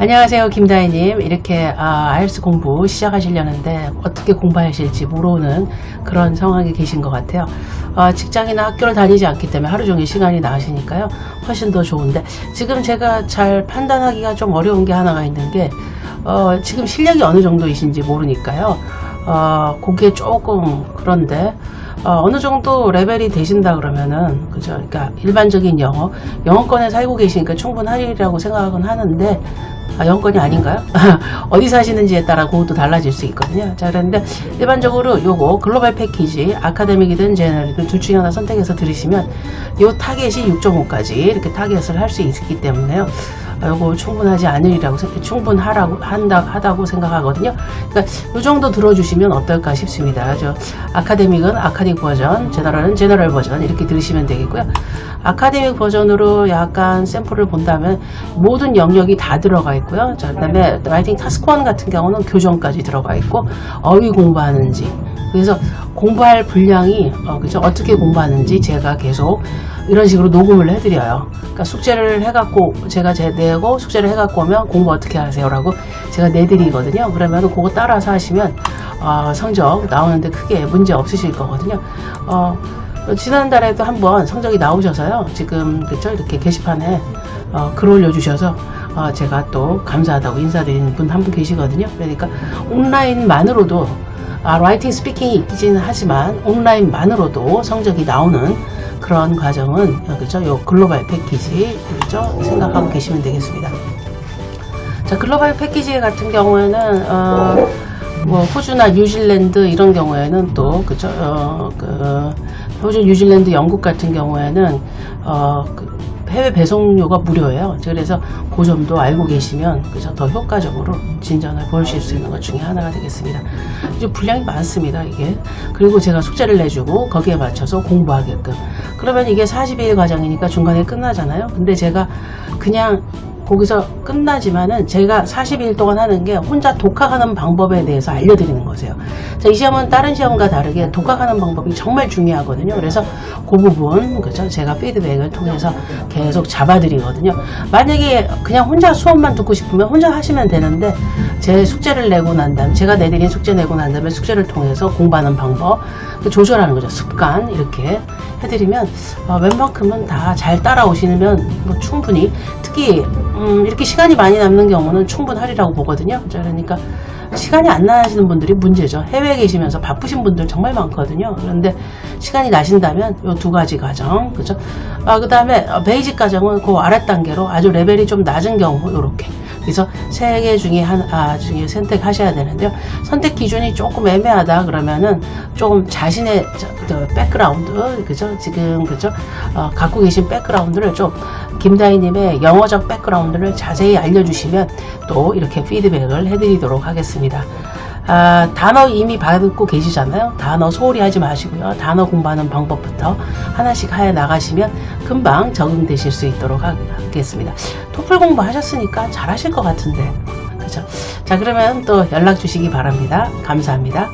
안녕하세요, 김다희님. 이렇게 아, IELTS 공부 시작하시려는데 어떻게 공부하실지 모르는 그런 상황에 계신 것 같아요. 어, 직장이나 학교를 다니지 않기 때문에 하루 종일 시간이 나으시니까요. 훨씬 더 좋은데 지금 제가 잘 판단하기가 좀 어려운 게 하나가 있는 게 어, 지금 실력이 어느 정도이신지 모르니까요. 어, 그게 조금 그런데 어, 어느 정도 레벨이 되신다 그러면은 그죠? 그러니까 일반적인 영어 영어권에 살고 계시니까 충분하리라고 생각은 하는데 아, 영어권이 아닌가요? 어디 사시는지에 따라 그것도 달라질 수 있거든요. 자, 그런데 일반적으로 요거 글로벌 패키지 아카데믹이든 제너럴이든 둘 중에 하나 선택해서 들으시면 요 타겟이 6.5까지 이렇게 타겟을 할 수 있기 때문에요. 아, 요거 충분하지 않으리라고 생- 충분하라고 한다 하다고 생각하거든요. 그러니까 요 정도 들어주시면 어떨까 싶습니다. 저 아카데믹은 아카데믹 버전, 제너럴은 제너럴 버전 이렇게 들으시면 되겠고요. 아카데믹 버전으로 약간 샘플을 본다면 모든 영역이 다 들어가 있고요. 자, 그다음에 라이팅 타스크 1 같은 경우는 교정까지 들어가 있고 어휘 공부하는지 그래서 공부할 분량이 어, 그죠? 어떻게 공부하는지 제가 계속 이런 식으로 녹음을 해드려요. 그러니까 숙제를 해갖고 제가 제 내고 숙제를 해갖고 오면 공부 어떻게 하세요라고 제가 내드리거든요. 그러면 그거 따라서 하시면 어, 성적 나오는데 크게 문제 없으실 거거든요. 어, 지난달에도 한번 성적이 나오셔서요. 지금 그쵸 이렇게 게시판에 어, 글 올려주셔서 어, 제가 또 감사하다고 인사드리는 분 한분 계시거든요. 그러니까 온라인만으로도 아, 라이팅 스피킹이 있기는 하지만 온라인만으로도 성적이 나오는 그런 과정은 어, 그죠? 요 글로벌 패키지 그죠? 생각하고 계시면 되겠습니다. 자, 글로벌 패키지 같은 경우에는 어, 뭐 호주나 뉴질랜드 이런 경우에는 또 그죠? 어, 그 호주, 뉴질랜드, 영국 같은 경우에는 어, 그 해외 배송료가 무료예요. 그래서 그 점도 알고 계시면 그죠? 더 효과적으로 진전을 보실 수 있는 것 중에 하나가 되겠습니다. 이제 분량이 많습니다, 이게. 그리고 제가 숙제를 내주고 거기에 맞춰서 공부하게끔. 그러면 이게 42일 과정이니까 중간에 끝나잖아요. 근데 제가 그냥 거기서 끝나지만은 제가 42일 동안 하는 게 혼자 독학하는 방법에 대해서 알려드리는 거세요. 자, 이 시험은 다른 시험과 다르게 독학하는 방법이 정말 중요하거든요. 그래서 그 부분, 그죠? 제가 피드백을 통해서 계속 잡아드리거든요. 만약에 그냥 혼자 수업만 듣고 싶으면 혼자 하시면 되는데 제 숙제를 내고 난 다음에 제가 내드린 숙제 내고 난 다음에 숙제를 통해서 공부하는 방법 그 조절하는 거죠. 습관 이렇게 해드리면 어, 웬만큼은 다 잘 따라오시면 뭐 충분히 특히 음, 이렇게 시간이 많이 남는 경우는 충분하리라고 보거든요. 자, 그러니까 시간이 안 나시는 분들이 문제죠. 해외에 계시면서 바쁘신 분들 정말 많거든요. 그런데 시간이 나신다면 이 두 가지 과정, 그죠? 아, 그 다음에 베이직 과정은 그 아래 단계로 아주 레벨이 좀 낮은 경우, 요렇게. 그래서 세 개 중에 한, 아, 중에 선택하셔야 되는데요. 선택 기준이 조금 애매하다 그러면은 조금 자신의 저, 저 백그라운드, 그죠? 지금, 그죠? 어, 갖고 계신 백그라운드를 좀 김다희님의 영어적 백그라운드를 자세히 알려주시면 또 이렇게 피드백을 해드리도록 하겠습니다. 아, 단어 이미 받고 계시잖아요. 단어 소홀히 하지 마시고요. 단어 공부하는 방법부터 하나씩 하여 나가시면 금방 적응되실 수 있도록 하- 하겠습니다. 토플 공부하셨으니까 잘하실 것 같은데. 그죠? 자, 그러면 또 연락 주시기 바랍니다. 감사합니다.